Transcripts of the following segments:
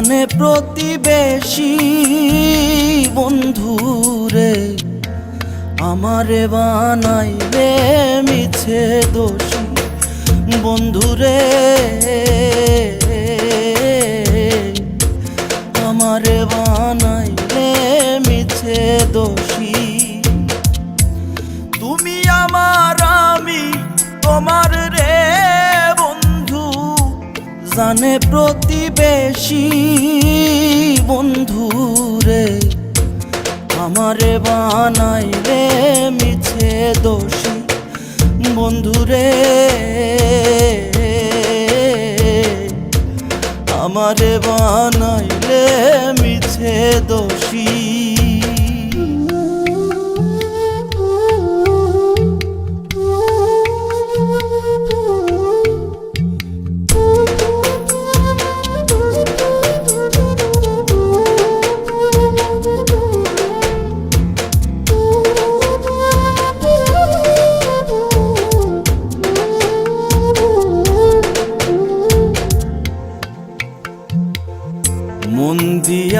জানে প্রতিবেশী বন্ধুরে আমারে বানাইলে মিছে দোষী বন্ধুরে। আমারে বানাইলে মিছে দোষী জানে প্রতিবেশী বন্ধু রে আমারে বানাইলে মিছে দোষী বন্ধু রে আমারে বানাইলে মিছে দোষী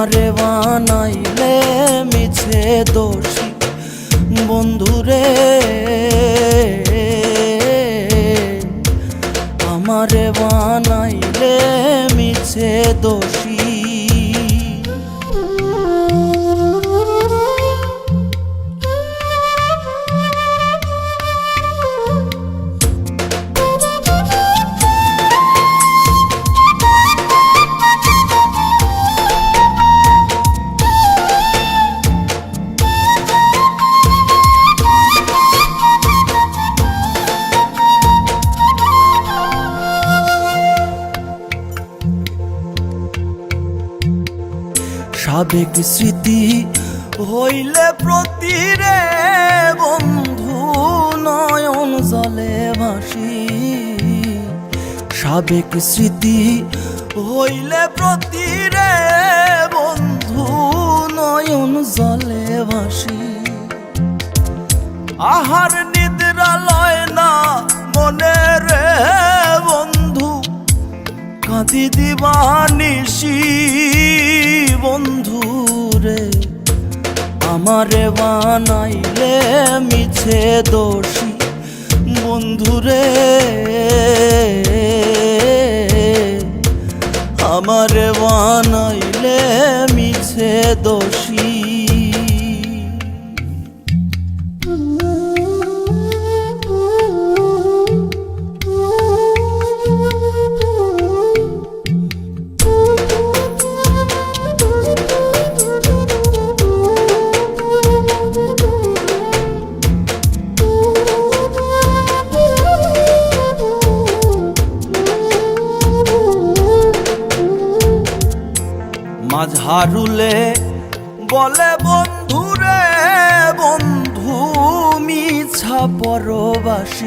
আমারে বানাইলে মিছে দোষী। বন্ধু সাবেক স্মৃতি হইলে প্রতিরে বন্ধু নয়ন জলে ভাসি। সাবেক স্মৃতি হইলে প্রতিরে বন্ধু নয়ন জলে ভাসি। আহার নিদ্রা লয় না মনে রে বন্ধু, কাঁদি দিবানিসি বন্ধু রে আমারে বানাইলে মিছে দোষী বন্ধুরে। আমারে বানাইলে মিছে দোষী মাঝারুলে বলে বন্ধুরে বন্ধু মিছা পরবাসী